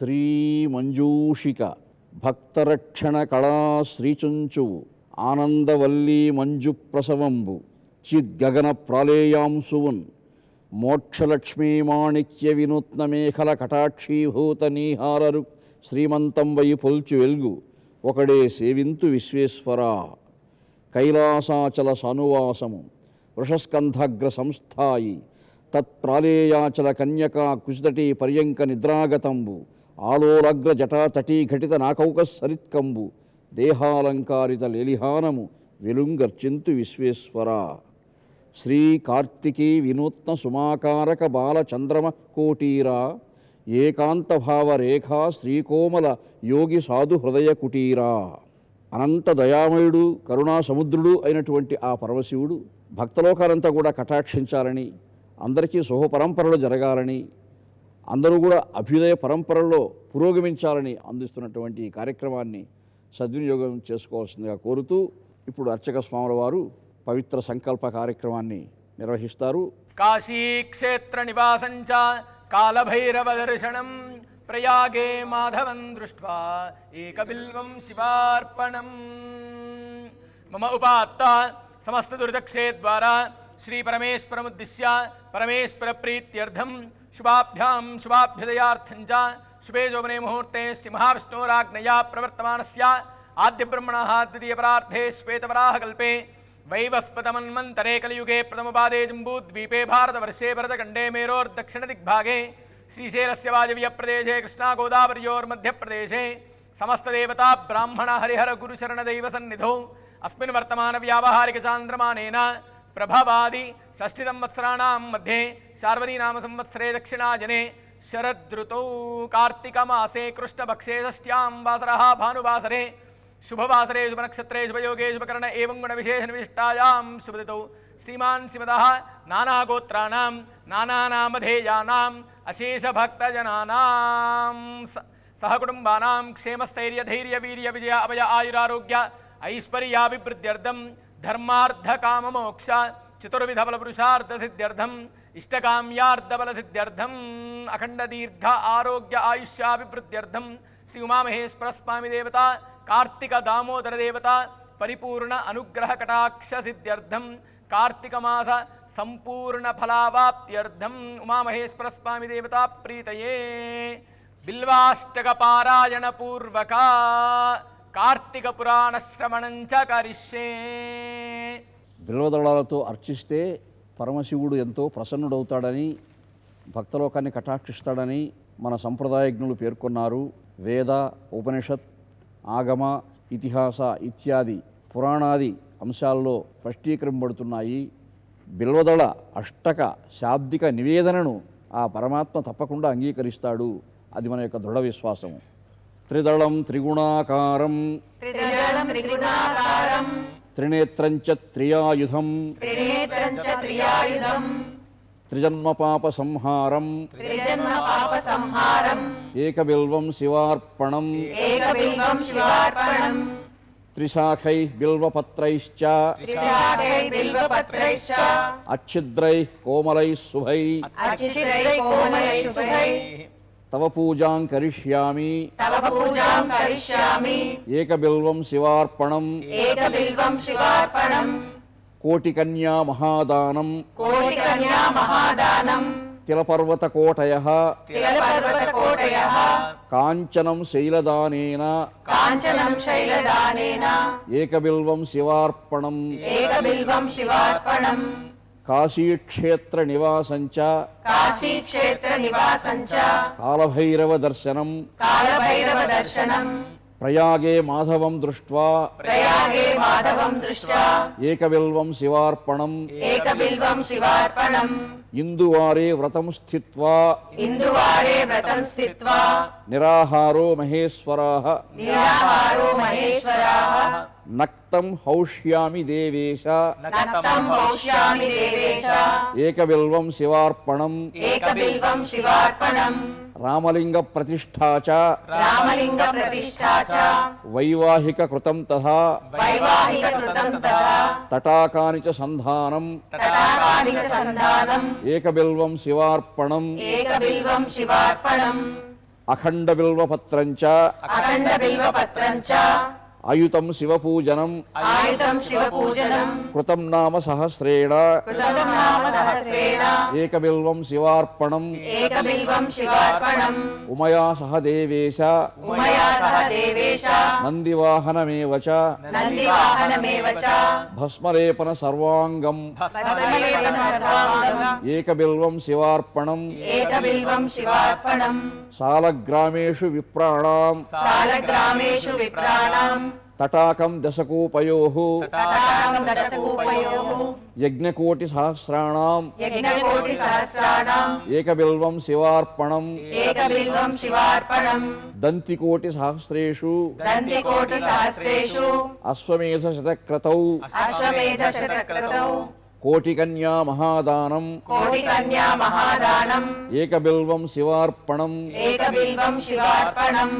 శ్రీమంజూషిక భక్తరక్షణ కళా శ్రీచుంచువు ఆనందవల్లీ మంజు ప్రసవంబు చిద్గగన ప్రాళేయాంశువున్ మోక్షలక్ష్మీమాణిక్య వినూత్న మేఖల కటాక్షీభూత నీహారరు శ్రీమంతం వై పొల్చు వెల్గు ఒకడే సేవింతు విశ్వేశ్వరా కైలాసాచల సనువాసము వృషస్కంధగ్ర సంస్థాయి తత్ప్రాళేయాచల కన్యకా కుశతటీ పర్యంక నిద్రాగతంబు ఆలోలగ్ర జటాతటీ ఘటిత నాకౌక సరిత్కంబు దేహాలంకారిత లేలిహానము వెలుంగర్చింతు విశ్వేశ్వరా. శ్రీ కార్తికీ వినూత్న సుమాకారక బాలచంద్రమ కోటీరా ఏకాంత శ్రీకోమల యోగి సాధు హృదయ కుటీరా. అనంత దయామయుడు కరుణా సముద్రుడు అయినటువంటి ఆ పరమశివుడు భక్తలోకాలంతా కూడా కటాక్షించాలని అందరికీ సుహపరంపరలు జరగాలని అందరూ కూడా అభ్యుదయ పరంపరలో పురోగమించాలని అందిస్తున్నటువంటి ఈ కార్యక్రమాన్ని సద్వినియోగం చేసుకోవాల్సిందిగా కోరుతూ ఇప్పుడు అర్చక స్వాముల వారు పవిత్ర సంకల్ప కార్యక్రమాన్ని నిర్వహిస్తారు. కాశీక్షేత్ర నివాసంచ కాలభైరవ దర్శనం ప్రయాగే మాధవం దృష్ట్వా ఏకబిల్వం శివార్పణం. మమ ఉపాత్త సమస్త దుర్దక్షే ద్వారా श्री परमेश्वरमुद्दिश्य परमेश्वरप्रीत्यर्थं शुभाभ्याम शुभाभ्युदयाथंज शुभे जोमने मुहूर्ते सिंहाविष्णोराज्ञया प्रवर्तमानस्य आद्यब्रह्मणः कल्पे श्वेतवराहकल्पे वैवस्पतमन्मन्तरे कलियुगे प्रथमपादे जम्बूद्वीपे भारतवर्षे भरतखण्डे मेरोर्दक्षिणदिग्भागे श्रीशैलस्य वायव्यप्रदेशे समस्त देवता ब्राह्मण हरिहर गुरुशरणदैवसन्निधौ अस्मिन् वर्तमानव्यावहारिकचान्द्रमानेन प्रभवादि षष्ठिसंवत्सराणां मध्ये शार्वरीनामसंवत्सरे दक्षिणाजने शरदृतौ कार्तिकमासे कृष्णपक्षे षष्ट्यां वासरः भानुवासरे, शुभवासरे शुभनक्षत्रे शुभयोगे शुभकर्ण एवं गुणविशेषनिविष्टायां शुभदितौ। श्रीमान् श्रीमदः नानागोत्राणां नानानामधेयानाम् अशेषभक्तजनानां सहकुटुम्बानां क्षेमस्थैर्यधैर्यवीर्यविजय अभय आयुरारोग्य, ऐश्वर्याभिवृद्ध्यर्थं ధర్మార్థకామ మోక్ష చతుర్విధ బల పురుషార్థ సిద్ధ్యర్థం ఇష్టకామ్యార్థ బల సిద్ధ్యర్థం అఖండ దీర్ఘ ఆరోగ్య ఆయుష్యాభివృద్ధ్యర్థం శ్రీ ఉమామహేశ్వర స్వామి దేవత కార్తీక దామోదర దేవత పరిపూర్ణ అనుగ్రహ కటాక్ష సిద్ధ్యర్థం కార్తీక మాస సంపూర్ణ ఫలావాప్త్యర్థం ఉమామహేశ్వర స్వామి దేవతా ప్రీతయే బిల్వాష్టక పారాయణ పూర్వక కార్తీక పురాణ శ్రమణంచాకారిసే బిల్వదళాలతో అర్చిస్తే పరమశివుడు ఎంతో ప్రసన్నుడవుతాడని భక్తలోకాన్ని కటాక్షిస్తాడని మన సంప్రదాయజ్ఞులు పేర్కొన్నారు. వేద ఉపనిషత్ ఆగమ ఇతిహాస ఇత్యాది పురాణాది అంశాల్లో స్పష్టీకరింపబడుతున్నాయి. బిల్వదళ అష్టక శాబ్దిక నివేదనను ఆ పరమాత్మ తప్పకుండా అంగీకరిస్తాడు. అది మన యొక్క దృఢ విశ్వాసము. త్రిదళం త్రిగుణాకారం. త్రినేత్రం చ త్రియాయుధం. త్రిజన్మ పాప సంహారం ఏకబిల్వం శివార్పణం. త్రిశాఖై బిల్వపత్రైశ్చ. అచ్ఛిద్రై కోమలై శుభై. తవ పూజాం కరిష్యామి. తవ పూజాం కరిష్యామి. ఏకబిల్వం శివార్పణం. ఏకబిల్వం శివార్పణం. కోటికన్యా మహాదానం. కోటికన్యా మహాదానం. తిలపర్వతకోటయ. తిలపర్వతకోటయ. కాంచనం శైలదానేన. కాంచనం శైలదానేన. ఏక బిల్వం శివార్పణం. ఏక బిల్వం శివార్పణం. కాశీక్షేత్ర నివాసంచ కాశీక్షేత్ర నివాసంచ కాలభైరవ దర్శనం కాలభైరవ దర్శనం ప్రయాగే మాధవం దృష్ట్వా ప్రయాగే మాధవం దృష్ట్వా ఏకబిల్వం శివార్పణం. ఏకబిల్వం శివార్పణం. ఇందువారే వ్రతం స్థిత్వా. ఇందువారే వ్రతం స్థిత్వా. నిరాహారో మహేశ్వరాః. నిరాహారో మహేశ్వరాః. నక్తం హౌష్యామి దేవేశ. నక్తం హౌష్యామి దేవేశ. ఏకబిల్వం శివార్పణం. ఏకబిల్వం శివార్పణం. రామలింగ ప్రతిష్టాచ రామలింగ ప్రతిష్టాచ వైవాహిక కృతం తథా. వైవాహిక కృతం తటాకాని సంధానం. శివార్పణం ఏకబిల్వం శివార్పణం. అఖండ బిల్వ పత్రం చ. అఖండ బిల్వ పత్రం చ. అయుతం శివపూజనం. ఆయుధం శివపూజనం. కృతం నామ సహస్రేణ. ఏకబిల్వం శివార్పణం. ఉమయా సహ దేవేశ నందివాహనమేవ భస్మలేపన సర్వాంగం. ఏకబిల్వం శివార్పణం. సాలగ్రామేషు విప్రాణాం. సాలగ్రామేషు విప్రాణాం. తటాకం దశకూపయో యజ్ఞకోటి సహస్రాణం యజ్ఞకోటి సహస్రాణం ఏకబిల్వం శివార్పణం దంతికోటి సహస్రేషు శతక్రతౌ అశ్వమేధ శతక్రతౌ కోటికన్యా మహాదానం కోటి కన్యా మహాదానం ఏకబిల్వం శివార్పణం ఏకబిల్వం శివార్పణం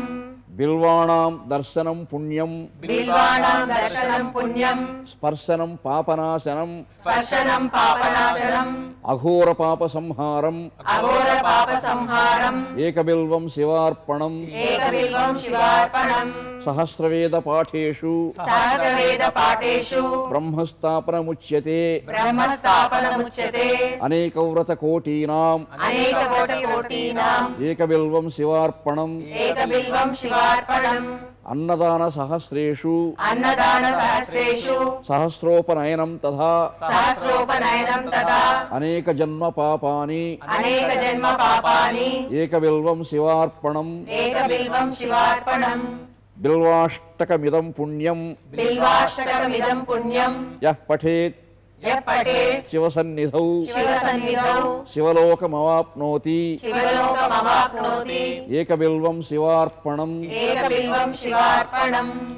బిల్వాణాం దర్శనం పుణ్యం. బిల్వాణాం దర్శనం పుణ్యం. స్పర్శనం పాపనాశనం. స్పర్శనం పాపనాశనం. అఘోర పాప సంహారం. అఘోర పాప సంహారం. ఏకబిల్వం శివార్పణం. ఏకబిల్వం శివార్పణం. సహస్రవేద పాఠేషు. సహస్రవేద పాఠేషు. బ్రహ్మస్థాపనముచ్యతే. బ్రహ్మస్థాపనముచ్యతే. అనేకవ్రత కోటీనాం అనేక కోటి కోటీనాం ఏకబిల్వం శివార్పణం. ఏకబిల్వం శివార్పణం. అన్నదాన సహస్రేషు అన్నదాన సహస్రేషు సహస్రోపనయనం తథా. సహస్రోపనయనం తదా అనేక జన్మ పాపాని అనేక జన్మ పాపాని ఏకబిల్వం శివార్పణం. ఏకబిల్వం శివార్పణం. బిల్వాష్టకమిదం పుణ్యం. బిల్వాష్టకమిదం పుణ్యం. యః పఠేత్. శివసన్నిధౌ. శివలోకమవాప్నోతి. శివలోకమవాప్నోతి. ఏకబిల్వం శివార్పణం. ఏకబిల్వం శివార్పణం.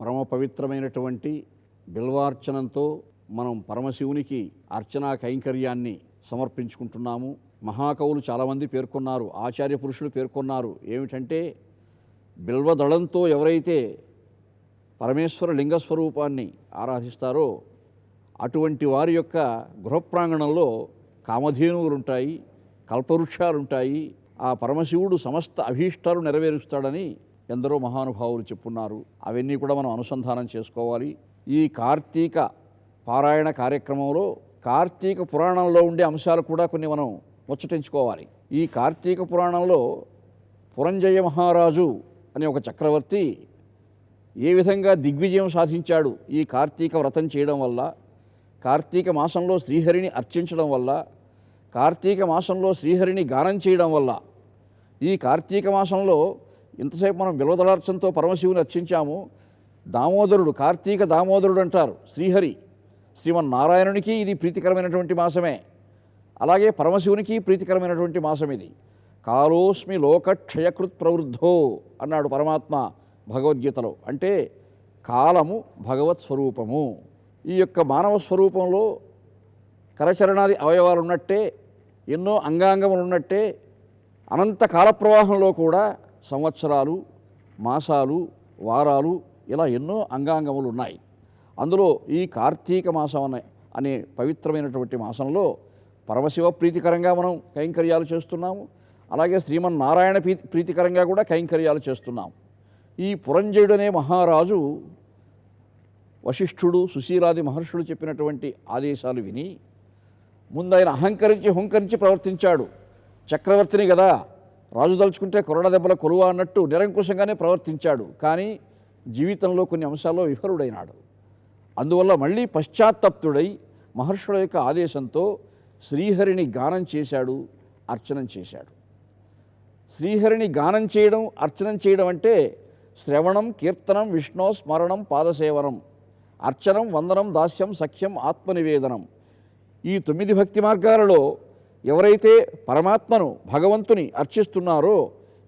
పరమ పవిత్రమైనటువంటి బిల్వార్చనంతో మనం పరమశివునికి అర్చనా కైంకర్యాన్ని సమర్పించుకుంటున్నాము. మహాకవులు చాలామంది పేర్కొన్నారు ఆచార్య పురుషులు పేర్కొన్నారు. ఏమిటంటే బిల్వదళంతో ఎవరైతే పరమేశ్వర లింగ స్వరూపాన్ని ఆరాధిస్తారో అటువంటి వారి యొక్క గృహప్రాంగణంలో కామధేనువులు ఉంటాయి కల్పవృక్షాలు ఉంటాయి ఆ పరమశివుడు సమస్త అభీష్టాలు నెరవేరుస్తాడని ఎందరో మహానుభావులు చెప్పున్నారు. అవన్నీ కూడా మనం అనుసంధానం చేసుకోవాలి. ఈ కార్తీక పారాయణ కార్యక్రమంలో కార్తీక పురాణంలో ఉండే అంశాలు కూడా కొన్ని మనం ముచ్చటించుకోవాలి. ఈ కార్తీక పురాణంలో పురంజయ మహారాజు అనే ఒక చక్రవర్తి ఏ విధంగా దిగ్విజయం సాధించాడు ఈ కార్తీక వ్రతం చేయడం వల్ల కార్తీక మాసంలో శ్రీహరిని అర్చించడం వల్ల కార్తీక మాసంలో శ్రీహరిని గానం చేయడం వల్ల ఈ కార్తీక మాసంలో ఇంతసేపు మనం బిలవదళార్చంతో పరమశివుని అర్చించాము. దామోదరుడు కార్తీక దామోదరుడు అంటారు శ్రీహరి. శ్రీమన్నారాయణునికి ఇది ప్రీతికరమైనటువంటి మాసమే. అలాగే పరమశివునికి ప్రీతికరమైనటువంటి మాసం ఇది కాలోస్మి లోకక్షయకృత్ ప్రవృద్ధో అన్నాడు పరమాత్మ. భగవద్గీతలో. అంటే కాలము భగవత్ స్వరూపము. ఈ యొక్క మానవ స్వరూపంలో కరచరణాది అవయవాలు ఉన్నట్టే ఎన్నో అంగాంగములు ఉన్నట్టే అనంత కాల ప్రవాహంలో కూడా సంవత్సరాలు మాసాలు వారాలు ఇలా ఎన్నో అంగాంగములు ఉన్నాయి అందులో ఈ కార్తీక మాసం అనే అనే పవిత్రమైనటువంటి మాసంలో పరమశివ ప్రీతికరంగా మనం కైంకర్యాలు చేస్తున్నాము. అలాగే శ్రీమన్నారాయణ ప్రీతికరంగా కూడా కైంకర్యాలు చేస్తున్నాం ఈ పురంజయుడు అనే మహారాజు వశిష్ఠుడు సుశీలాది మహర్షులు చెప్పినటువంటి ఆదేశాలు విని ముందాయన అహంకరించి హుంకరించి ప్రవర్తించాడు. చక్రవర్తిని కదా రాజు దలుచుకుంటే కొరడ దెబ్బల కొలువ అన్నట్టు నిరంకుశంగానే ప్రవర్తించాడు. కానీ జీవితంలో కొన్ని అంశాల్లో విఫలుడైనాడు. అందువల్ల మళ్ళీ పశ్చాత్తప్తుడై మహర్షుల యొక్క ఆదేశంతో శ్రీహరిని గానం చేశాడు అర్చనం చేశాడు. శ్రీహరిని గానం చేయడం అర్చనం చేయడం అంటే శ్రవణం కీర్తనం విష్ణు స్మరణం పాదసేవనం అర్చనం వందనం దాస్యం సఖ్యం ఆత్మనివేదనం. ఈ తొమ్మిది భక్తి మార్గాలలో ఎవరైతే పరమాత్మను భగవంతుని అర్చిస్తున్నారో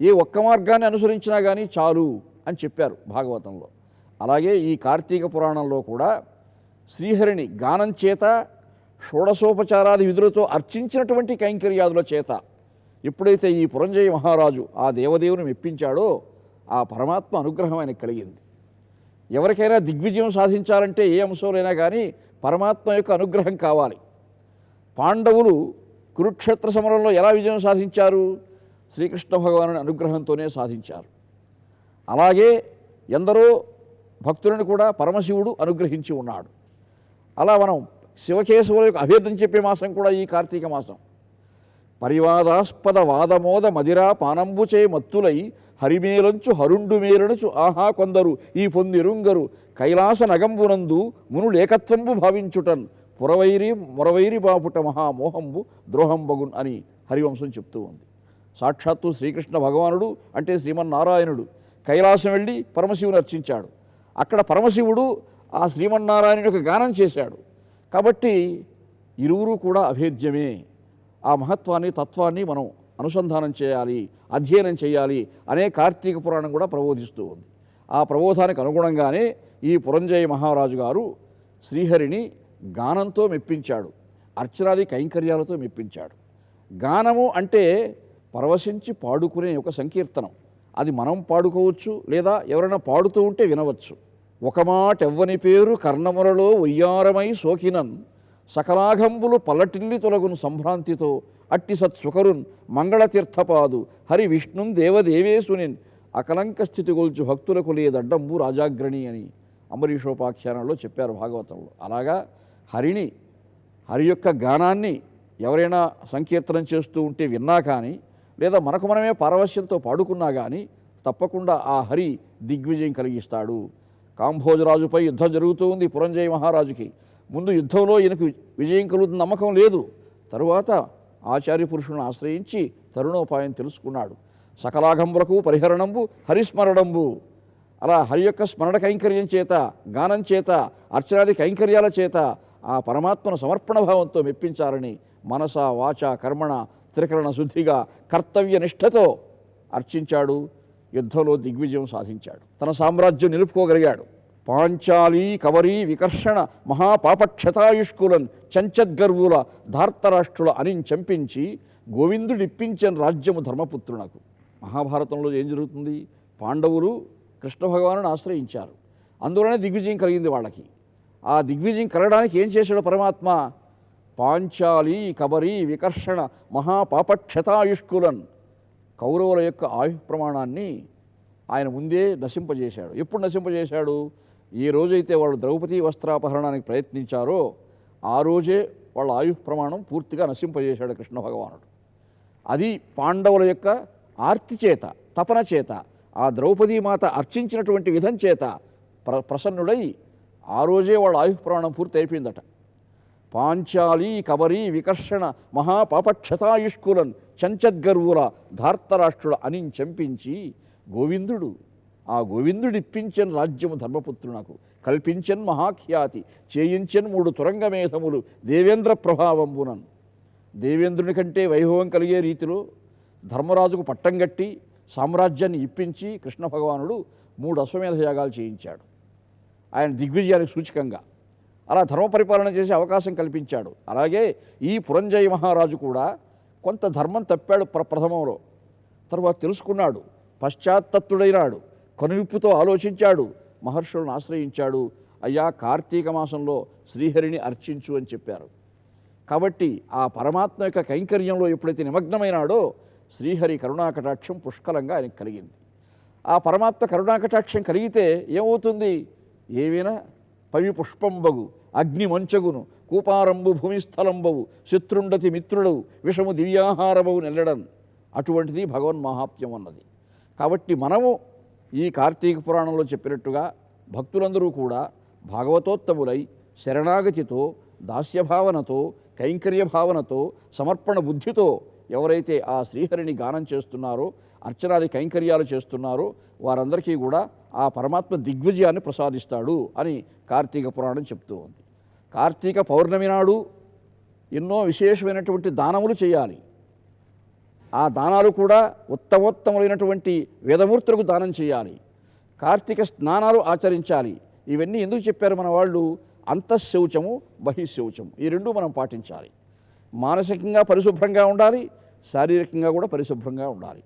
ఏ ఒక్క మార్గాన్ని అనుసరించినా కానీ చాలు అని చెప్పారు భాగవతంలో. అలాగే ఈ కార్తీక పురాణంలో కూడా శ్రీహరిని గానం చేత షోడశోపచారాది విధులతో అర్చించినటువంటి కైంకర్యాదుల చేత ఎప్పుడైతే ఈ పురంజయ మహారాజు ఆ దేవదేవుని మెప్పించాడో ఆ పరమాత్మ అనుగ్రహం ఆయనకు కలిగింది. ఎవరికైనా దిగ్విజయం సాధించాలంటే ఏ అంశంలోనైనా కానీ పరమాత్మ యొక్క అనుగ్రహం కావాలి. పాండవులు కురుక్షేత్ర సమరంలో ఎలా విజయం సాధించారు? శ్రీకృష్ణ భగవాను అనుగ్రహంతోనే సాధించారు. అలాగే ఎందరో భక్తులను కూడా పరమశివుడు అనుగ్రహించి ఉన్నాడు. అలా మనం శివకేశవుల యొక్క అభేదం చెప్పే మాసం కూడా ఈ కార్తీక మాసం. పరివాదాస్పద వాదమోద మదిరా పానంబుచే మత్తులై హరిమేలంచు హరుండు మేలనుచు ఆహా కొందరు ఈ పొందిరుంగరు కైలాస నగంబునందు మునులేకత్వంబు భావించుటన్ పురవైరి మొరవైరి బాపుట మహామోహంబు ద్రోహంబగున్ అని హరివంశం చెప్తూ ఉంది. సాక్షాత్తు శ్రీకృష్ణ భగవానుడు అంటే శ్రీమన్నారాయణుడు. కైలాసం వెళ్ళి పరమశివుని అర్చించాడు. అక్కడ పరమశివుడు ఆ శ్రీమన్నారాయణుడికి గానం చేశాడు. కాబట్టి ఇరువురు కూడా అభేద్యమే. ఆ మహత్వాన్ని తత్వాన్ని మనం అనుసంధానం చేయాలి అధ్యయనం చేయాలి అనే కార్తీక పురాణం కూడా ప్రబోధిస్తూ ఉంది. ఆ ప్రబోధానికి అనుగుణంగానే ఈ పురంజయ మహారాజు గారు శ్రీహరిని గానంతో మెప్పించాడు. అర్చనాది కైంకర్యాలతో మెప్పించాడు. గానము అంటే పరవశించి పాడుకునే ఒక సంకీర్తనం. అది మనం పాడుకోవచ్చు లేదా ఎవరైనా పాడుతూ ఉంటే వినవచ్చు. ఒక మాట ఎవ్వని పేరు కర్ణములలో ఉయ్యారమై సోకినన్ సకలాఘంబులు పల్లటిల్లి తొలగును సంభ్రాంతితో అట్టి సత్సుకరున్ మంగళతీర్థపాదు హరి విష్ణుం దేవదేవేశునిన్ అకలంక స్థితి గొల్చు భక్తులకు లేదడ్డంబు రాజాగ్రణి అని అంబరీషోపాఖ్యానంలో చెప్పారు భాగవతంలో. అలాగా హరిని హరి యొక్క గానాన్ని ఎవరైనా సంకీర్తనం చేస్తూ ఉంటే విన్నా కానీ లేదా మనకు మనమే పారవశ్యంతో పాడుకున్నా కానీ తప్పకుండా ఆ హరి దిగ్విజయం కలిగిస్తాడు. కాంభోజరాజుపై యుద్ధం జరుగుతూ ఉంది పురంజయ మహారాజుకి. ముందు యుద్ధంలో ఈయనకు విజయం కలుగుతున్న నమ్మకం లేదు. తరువాత ఆచార్య పురుషులను ఆశ్రయించి తరుణోపాయం తెలుసుకున్నాడు. సకలాగంబులకు పరిహరణంబు హరిస్మరణంబు. అలా హరి యొక్క స్మరణ కైంకర్యం చేత గానం చేత అర్చనాది కైంకర్యాల చేత ఆ పరమాత్మను సమర్పణ భావంతో మెప్పించాలని మనస వాచ కర్మణ త్రికరణ శుద్ధిగా కర్తవ్య నిష్ఠతో అర్చించాడు. యుద్ధంలో దిగ్విజయం సాధించాడు. తన సామ్రాజ్యం నిలుపుకోగలిగాడు. పాంచాలీ కవరీ వికర్షణ మహాపాపక్షతాయుష్కులన్ చంచద్గర్వుల ధార్తరాష్ట్రుల అని చంపించి గోవిందుడిప్పించని రాజ్యము ధర్మపుత్రునకు. మహాభారతంలో ఏం జరుగుతుంది? పాండవులు కృష్ణ భగవానుని ఆశ్రయించారు. అందువలనే దిగ్విజయం కలిగింది వాళ్ళకి. ఆ దిగ్విజయం కలగడానికి ఏం చేశాడు పరమాత్మ? పాంచాలి కబరి వికర్షణ మహాపాపక్షతాయుష్కులన్ కౌరవుల యొక్క ఆయు ప్రమాణాన్ని ఆయన ముందే నశింపజేశాడు. ఎప్పుడు నశింపజేశాడు? ఏ రోజైతే వాళ్ళు ద్రౌపది వస్త్రాపహరణానికి ప్రయత్నించారో ఆ రోజే వాళ్ళ ఆయు ప్రమాణం పూర్తిగా నశింపజేశాడు కృష్ణ భగవానుడు. అది పాండవుల యొక్క ఆర్తి చేత తపన చేత ఆ ద్రౌపదీ మాత అర్చించినటువంటి విధం చేత ప్ర ప్రసన్నుడై ఆ రోజే వాళ్ళ ఆయు ప్రమాణం పూర్తి అయిపోయిందట పాంచాలి కబరి వికర్షణ మహాపాపక్షతాయుష్కులన్ చంచద్గర్వుల ధార్తరాష్ట్రుల అని చంపించి గోవిందుడు ఆ గోవిందుడిప్పించన్ రాజ్యము ధర్మపుత్రునకు కల్పించన్ మహాఖ్యాతి చేయించన్ మూడు తురంగమేధములు దేవేంద్ర ప్రభావంబునన్ దేవేంద్రుని కంటే వైభవం కలిగే రీతిలో ధర్మరాజుకు పట్టం కట్టి సామ్రాజ్యాన్ని ఇప్పించి కృష్ణ భగవానుడు మూడు అశ్వమేధ యాగాలు చేయించాడు. ఆయన దిగ్విజయానికి సూచకంగా. అలా ధర్మ పరిపాలన చేసే అవకాశం కల్పించాడు. అలాగే ఈ పురంజయ మహారాజు కూడా కొంత ధర్మం తప్పాడు ప్ర ప్రథమంలో. తరువాత తెలుసుకున్నాడు. పశ్చాత్తత్తుడైనాడు. కనువిప్పుతో ఆలోచించాడు. మహర్షులను ఆశ్రయించాడు. అయ్యా కార్తీక మాసంలో శ్రీహరిని అర్చించు అని చెప్పారు. కాబట్టి ఆ పరమాత్మ యొక్క కైంకర్యంలో ఎప్పుడైతే నిమగ్నమైనాడో శ్రీహరి కరుణాకటాక్షం పుష్కలంగా ఆయనకు కలిగింది. ఆ పరమాత్మ కరుణాకటాక్షం కలిగితే ఏమవుతుంది? ఏవైనా పవి పుష్పంబగు అగ్ని మంచగును కూపారంబు భూమిస్థలంబవు శత్రుండతి మిత్రుడు విషము దివ్యాహారమవు నెల్లడన్ అటువంటిది భగవన్ మహాత్మ్యం అన్నది. కాబట్టి మనము ఈ కార్తీక పురాణంలో చెప్పినట్టుగా భక్తులందరూ కూడా భాగవతోత్తములై శరణాగతితో దాస్యభావనతో కైంకర్య భావనతో సమర్పణ బుద్ధితో ఎవరైతే ఆ శ్రీహరిని గానం చేస్తున్నారో అర్చనాది కైంకర్యాలు చేస్తున్నారో వారందరికీ కూడా ఆ పరమాత్మ దిగ్విజయాన్ని ప్రసాదిస్తాడు అని కార్తీక పురాణం చెప్తూ ఉంది. కార్తీక పౌర్ణమి నాడు ఎన్నో విశేషమైనటువంటి దానములు చేయాలి. ఆ దానాలు కూడా ఉత్తమోత్తములైనటువంటి వేదమూర్తులకు దానం చేయాలి. కార్తీక స్నానాలు ఆచరించాలి. ఇవన్నీ ఎందుకు చెప్పారు మన వాళ్ళు? అంతఃశౌచము బహిశౌచము. ఈ రెండు మనం పాటించాలి. మానసికంగా పరిశుభ్రంగా ఉండాలి శారీరకంగా కూడా పరిశుభ్రంగా ఉండాలి.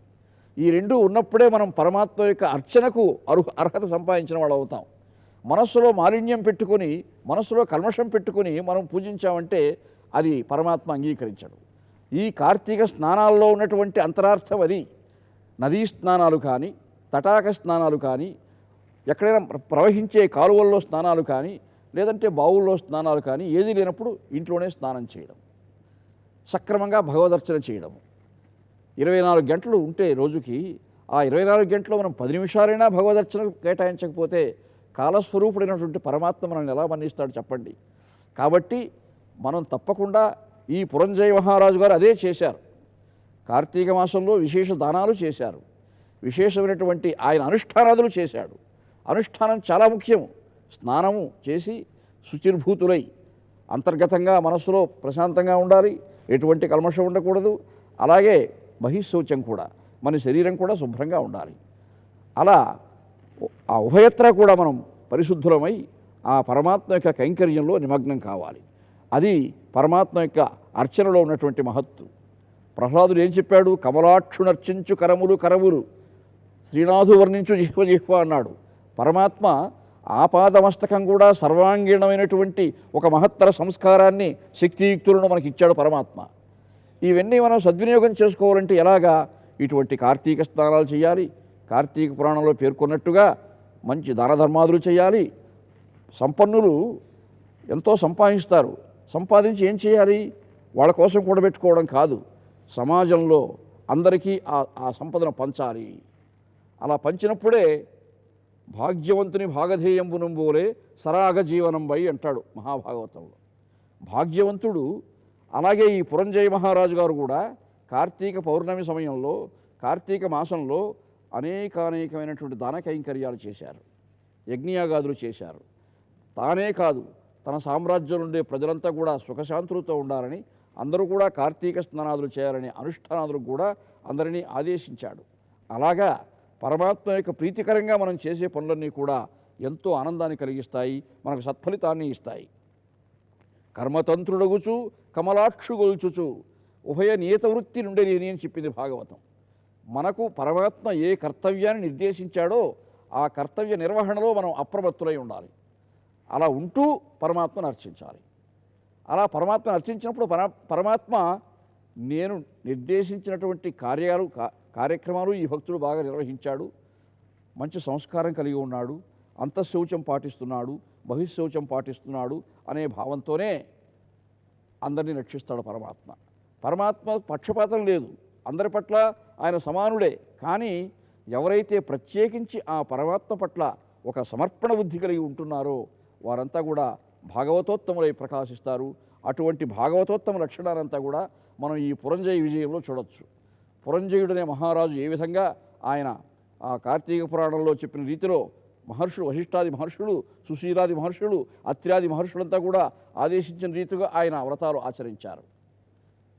ఈ రెండు ఉన్నప్పుడే మనం పరమాత్మ యొక్క అర్చనకు అర్హ అర్హత సంపాదించిన వాళ్ళు అవుతాం. మనస్సులో మాలిన్యం పెట్టుకొని మనస్సులో కల్మషం పెట్టుకొని మనం పూజించామంటే అది పరమాత్మ అంగీకరించడు. ఈ కార్తీక స్నానాల్లో ఉన్నటువంటి అంతరార్థం అది. నదీ స్నానాలు కానీ తటాక స్నానాలు కానీ ఎక్కడైనా ప్ర- ప్రవహించే కాలువల్లో స్నానాలు కానీ లేదంటే బావుల్లో స్నానాలు కానీ ఏది లేనప్పుడు ఇంట్లోనే స్నానం చేయడం. సక్రమంగా భగవదర్చన చేయడం ఇరవై నాలుగు గంటలు ఉంటే రోజుకి ఆ ఇరవై నాలుగు గంటలు మనం పది నిమిషాలైనా భగవదర్చన కేటాయించకపోతే కాలస్వరూపుడైనటువంటి పరమాత్మ మనల్ని ఎలా మన్నిస్తాడు చెప్పండి. కాబట్టి మనం తప్పకుండా ఈ పురంజయ మహారాజు గారు అదే చేశారు. కార్తీక మాసంలో విశేష దానాలు చేశారు. విశేషమైనటువంటి ఆయన అనుష్ఠానాదులు చేశాడు. అనుష్ఠానం చాలా ముఖ్యం. స్నానము చేసి శుచిర్భూతులై అంతర్గతంగా మనస్సులో ప్రశాంతంగా ఉండాలి. ఎటువంటి కల్మషం ఉండకూడదు. అలాగే బహిశౌచం కూడా. మన శరీరం కూడా శుభ్రంగా ఉండాలి. అలా ఆ ఉభయత్ర కూడా మనం పరిశుద్ధులమై ఆ పరమాత్మ యొక్క కైంకర్యంలో నిమగ్నం కావాలి. అది పరమాత్మ యొక్క అర్చనలో ఉన్నటువంటి మహత్తు. ప్రహ్లాదుడు ఏం చెప్పాడు? కమలాక్షునర్చించు కరములు కరములు శ్రీనాథు వర్ణించు జిహ్వ జిహ్వ అన్నాడు. పరమాత్మ ఆపాదమస్తకం కూడా సర్వాంగీణమైనటువంటి ఒక మహత్తర సంస్కారాన్ని శక్తియుక్తులను మనకి ఇచ్చాడు పరమాత్మ. ఇవన్నీ మనం సద్వినియోగం చేసుకోవాలంటే ఎలాగా? ఇటువంటి కార్తీక స్నానాలు చేయాలి. కార్తీక పురాణంలో పేర్కొన్నట్టుగా మంచి దాన ధర్మాదులు చేయాలి. సంపన్నులు ఎంతో సంపాదిస్తారు. సంపాదించి ఏం చేయాలి? వాళ్ళ కోసం కూడబెట్టుకోవడం కాదు. సమాజంలో అందరికీ ఆ ఆ సంపదను పంచాలి. అలా పంచినప్పుడే భాగ్యవంతుని భాగధేయంబునంబోలే సరాగ జీవనంబై అంటాడు మహాభాగవతంలో. భాగ్యవంతుడు అలాగే ఈ పురంజయ మహారాజు గారు కూడా కార్తీక పౌర్ణమి సమయంలో కార్తీక మాసంలో అనేకానేకమైనటువంటి దాన కైంకర్యాలు చేశారు. యజ్ఞయాగాదులు చేశారు. తానే కాదు తన సామ్రాజ్యం నుండే ప్రజలంతా కూడా సుఖశాంతులతో ఉండాలని అందరూ కూడా కార్తీక స్నానాదులు చేయాలని అనుష్ఠానాదులు కూడా అందరినీ ఆదేశించాడు. అలాగా పరమాత్మ యొక్క ప్రీతికరంగా మనం చేసే పనులన్నీ కూడా ఎంతో ఆనందాన్ని కలిగిస్తాయి మనకు సత్ఫలితాన్ని ఇస్తాయి. కర్మతంత్రుడగుచు కమలాక్షుగొల్చుచు ఉభయ నియత వృత్తి నుండి నేనే అని చెప్పింది భాగవతం. మనకు పరమాత్మ ఏ కర్తవ్యాన్ని నిర్దేశించాడో ఆ కర్తవ్య నిర్వహణలో మనం అప్రమత్తులై ఉండాలి. అలా ఉంటూ పరమాత్మను అర్చించాలి. అలా పరమాత్మను అర్చించినప్పుడు పర పరమాత్మ నేను నిర్దేశించినటువంటి కార్యాలు కా- కార్యక్రమాలు ఈ భక్తుడు బాగా నిర్వహించాడు. మంచి సంస్కారం కలిగి ఉన్నాడు. అంతఃశౌచం పాటిస్తున్నాడు. బహిశౌచం పాటిస్తున్నాడు అనే భావంతోనే అందరినీ రక్షిస్తాడు పరమాత్మ. పరమాత్మ పక్షపాతం లేదు. అందరి పట్ల ఆయన సమానుడే. కానీ ఎవరైతే ప్రత్యేకించి ఆ పరమాత్మ పట్ల ఒక సమర్పణ బుద్ధి కలిగి ఉంటున్నారో వారంతా కూడా భాగవతోత్తములై ప్రకాశిస్తారు. అటువంటి భాగవతోత్తమ లక్షణాలంతా కూడా మనం ఈ పురంజయ విజయంలో చూడొచ్చు. పురంజయుడనే మహారాజు ఏ విధంగా ఆయన ఆ కార్తీక పురాణంలో చెప్పిన రీతిలో మహర్షులు వశిష్ఠాది మహర్షులు సుశీలాది మహర్షులు అత్ర్యాది మహర్షులంతా కూడా ఆదేశించిన రీతిగా ఆయన వ్రతాలు ఆచరించారు.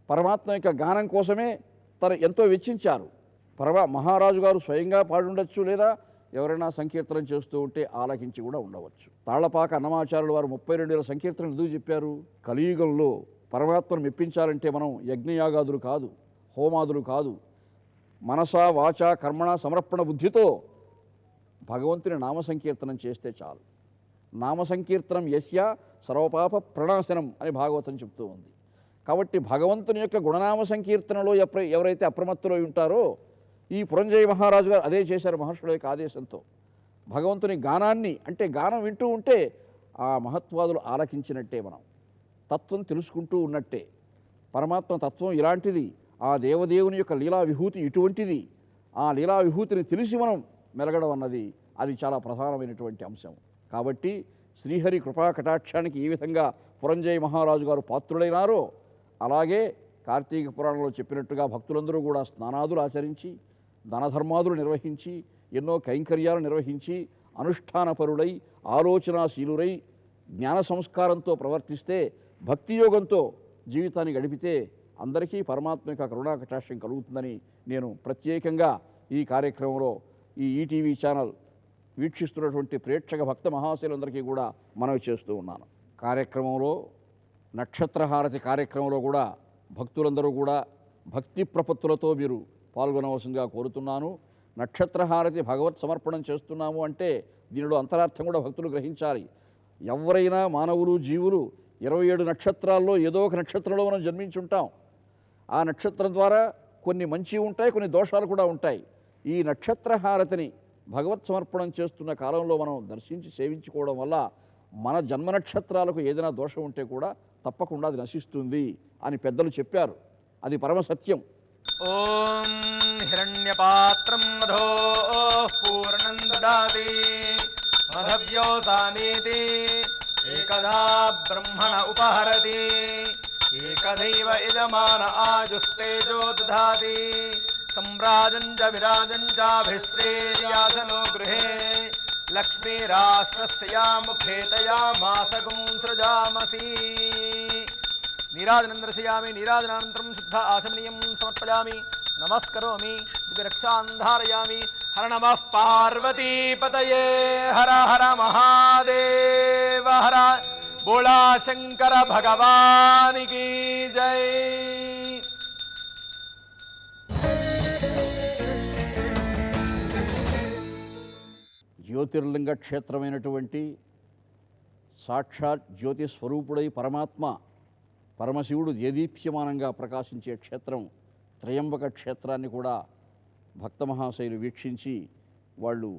పరమాత్మ యొక్క గానం కోసమే తన ఎంతో వెచ్చించారు. పరమ మహారాజు గారు స్వయంగా పాడుండొచ్చు లేదా ఎవరైనా సంకీర్తనం చేస్తూ ఉంటే ఆలకించి కూడా ఉండవచ్చు. తాళ్ళపాక అన్నమాచార్యులు వారు ముప్పై రెండు వేల సంకీర్తనలు ఎందుకు చెప్పారు? కలియుగంలో పరమాత్మను మెప్పించాలంటే మనం యజ్ఞయాగాదులు కాదు హోమాదులు కాదు. మనస వాచ కర్మణ సమర్పణ బుద్ధితో భగవంతుని నామ సంకీర్తనం చేస్తే చాలు. నామ సంకీర్తనం యస్య సర్వపాప ప్రణాశనం అని భాగవతం చెప్తూ ఉంది. కాబట్టి భగవంతుని యొక్క గుణనామ సంకీర్తనలో ఎప్ర- ఎవరైతే అప్రమత్తులై ఉంటారో ఈ పురంజయ మహారాజు గారు అదే చేశారు మహర్షుల యొక్క ఆదేశంతో. భగవంతుని గానాన్ని అంటే గానం వింటూ ఉంటే ఆ మహత్వాదులు ఆలకించినట్టే మనం. తత్వం తెలుసుకుంటూ ఉన్నట్టే. పరమాత్మ తత్వం ఇలాంటిది. ఆ దేవదేవుని యొక్క లీలా విభూతి ఇటువంటిది. ఆ లీలా విభూతిని తెలిసి మనం మెలగడం అన్నది అది చాలా ప్రధానమైనటువంటి అంశం. కాబట్టి శ్రీహరి కృపా కటాక్షానికి ఏ విధంగా పురంజయ మహారాజు గారు పాత్రుడైనారో అలాగే కార్తీక పురాణంలో చెప్పినట్టుగా భక్తులందరూ కూడా స్నానాదులు ఆచరించి ధనధర్మాదులు నిర్వహించి ఎన్నో కైంకర్యాలు నిర్వహించి అనుష్ఠానపరుడై ఆలోచనాశీలురై జ్ఞాన సంస్కారంతో ప్రవర్తిస్తే భక్తియోగంతో జీవితాన్ని గడిపితే అందరికీ పరమాత్మ యొక్క కరుణాకటాక్షం కలుగుతుందని నేను ప్రత్యేకంగా ఈ కార్యక్రమంలో ఈ ఈటీవీ ఛానల్ వీక్షిస్తున్నటువంటి ప్రేక్షక భక్త మహాశయులందరికీ కూడా మనవి చేస్తూ ఉన్నాను. కార్యక్రమంలో నక్షత్రహారతి కార్యక్రమంలో కూడా భక్తులందరూ కూడా భక్తి ప్రపత్తులతో మీరు పాల్గొనవలసిందిగా కోరుతున్నాను. నక్షత్రహారతి భగవత్ సమర్పణం చేస్తున్నాము అంటే దీనిలో అంతరార్థం కూడా భక్తులు గ్రహించాలి. ఎవరైనా మానవులు జీవులు ఇరవై ఏడు నక్షత్రాల్లో ఏదో ఒక నక్షత్రంలో మనం జన్మించి ఉంటాం. ఆ నక్షత్రం ద్వారా కొన్ని మంచి ఉంటాయి కొన్ని దోషాలు కూడా ఉంటాయి. ఈ నక్షత్రహారతిని భగవత్ సమర్పణం చేస్తున్న కాలంలో మనం దర్శించి సేవించుకోవడం వల్ల మన జన్మ నక్షత్రాలకు ఏదైనా దోషం ఉంటే కూడా తప్పకుండా అది నశిస్తుంది అని పెద్దలు చెప్పారు. అది పరమ సత్యం. ॐ हिरण्यपात्रं मधोः पूर्णं ददाति मधव्योसानीति एकदा ब्रह्मण उपहरति एकदैव यजमान आजुस्तेजो दधाति सम्राजम् च विराजम् चाभिश्रेयासनो गृहे, लक्ष्मीराष्ट्रस्य या मुखे तया मासगुं सृजामसि। నీరాజనం దర్శయామి నీరాజనానంతరం శుద్ధ ఆశమనీయం సమర్పయామి నమస్కరోమి ఇది రక్షాంధారయామి హర నమ పార్వతీపతయే హర హర మహాదేవ హర. బోళా శంకర భగవానికి జై. జ్యోతిర్లింగ క్షేత్రమైనటువంటి సాక్షాత్ జ్యోతి స్వరూపుడై పరమాత్మ పరమశివుడు దేదీప్యమానంగా ప్రకాశించే క్షేత్రం త్రయంబక క్షేత్రాన్ని కూడా భక్త మహాశైలు వీక్షించి వాళ్ళు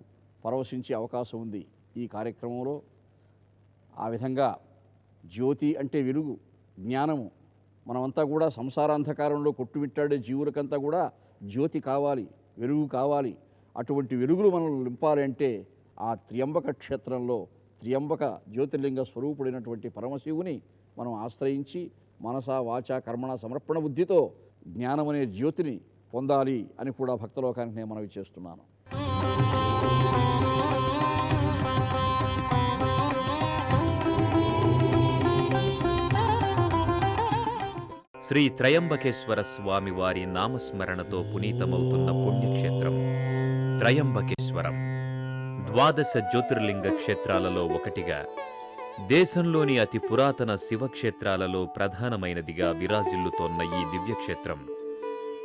పరవశించే అవకాశం ఉంది ఈ కార్యక్రమంలో. ఆ విధంగా జ్యోతి అంటే వెలుగు జ్ఞానము మనమంతా కూడా సంసారాంధకారంలో కొట్టుమిట్టాడే జీవులకంతా కూడా జ్యోతి కావాలి వెలుగు కావాలి. అటువంటి వెలుగులు మనం నింపాలి అంటే ఆ త్ర్యంబక క్షేత్రంలో త్ర్యంబక జ్యోతిర్లింగ స్వరూపుడైనటువంటి పరమశివుని మనం ఆశ్రయించి మనస వాచ కర్మణ సమర్పణ బుద్ధితో జ్ఞానమనే జ్యోతిని పొందాలి అని కూడా భక్తలోకానికి నేను మనవి చేస్తున్నాను. శ్రీ త్రయంబకేశ్వర స్వామి వారి నామస్మరణతో పునీతమవుతున్న పుణ్యక్షేత్రం త్రయంబకేశ్వరం. ద్వాదశ జ్యోతిర్లింగ క్షేత్రాలలో ఒకటిగా దేశంలోని అతి పురాతన శివక్షేత్రాలలో ప్రధానమైనదిగా విరాజిల్లుతోన్న ఈ దివ్యక్షేత్రం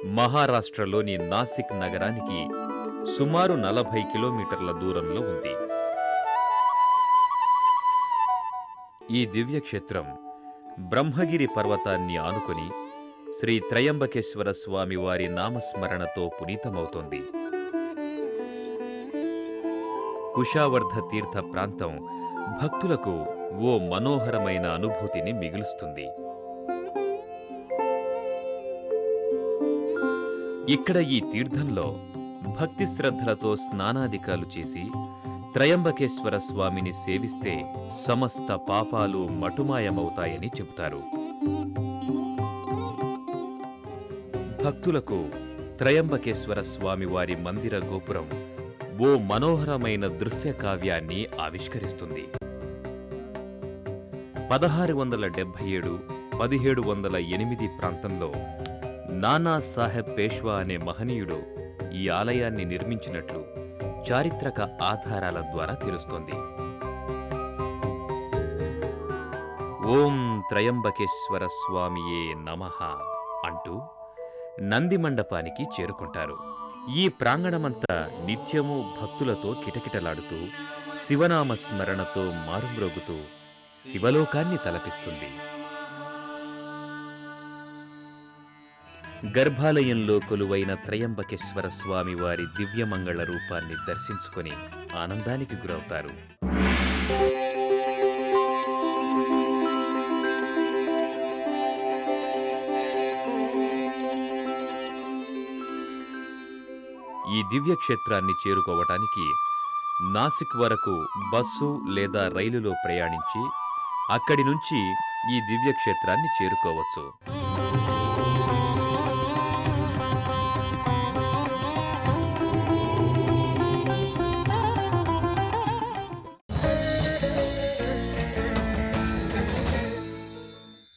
మహారాష్ట్రలోని నాసిక్ నగరానికి సుమారు నలభై కిలోమీటర్ల దూరంలో ఉంది. ఈ దివ్యక్షేత్రం బ్రహ్మగిరి పర్వతాన్ని ఆనుకుని శ్రీ త్రయంబకేశ్వర స్వామి వారి నామస్మరణతో పునీతమవుతోంది. కుషావర్ధ తీర్థ ప్రాంతం భక్తులకు ఓ మనోహరమైన అనుభూతిని మిగులుస్తుంది. ఇక్కడ ఈ తీర్థంలో భక్తి శ్రద్ధలతో స్నానాధికాలు చేసి త్రయంబకేశ్వర స్వామిని సేవిస్తే సమస్త పాపాలు మటుమాయమవుతాయని చెబుతారు. భక్తులకు త్రయంబకేశ్వర స్వామి వారి మందిర గోపురం ఓ మనోహరమైన దృశ్య కావ్యాన్ని ఆవిష్కరిస్తుంది. పదహారు వందల డెబ్భై ఏడు పదిహేడు వందల ఎనిమిది ప్రాంతంలో నానా సాహెబ్ పేష్వా అనే మహనీయుడు ఈ ఆలయాన్ని నిర్మించినట్లు చారిత్రక ఆధారాల ద్వారా తెలుస్తోంది. ఓం త్రయంబకేశ్వర స్వామియే నమ అంటూ నంది మండపానికి చేరుకుంటారు. ఈ ప్రాంగణమంతా నిత్యము భక్తులతో కిటకిటలాడుతూ శివనామ స్మరణతో మారుమ్రోగుతూ శివలోకాన్ని తలపిస్తుంది. గర్భాలయంలో కొలువైన త్రయంబకేశ్వర స్వామి వారి దివ్యమంగళ రూపాన్ని దర్శించుకొని ఆనందానికి గురవుతారు. ఈ దివ్యక్షేత్రాన్ని చేరుకోవటానికి నాసిక్ వరకు బస్సు లేదా రైలులో ప్రయాణించి అక్కడి నుంచి ఈ దివ్యక్షేత్రాన్ని చేరుకోవచ్చు.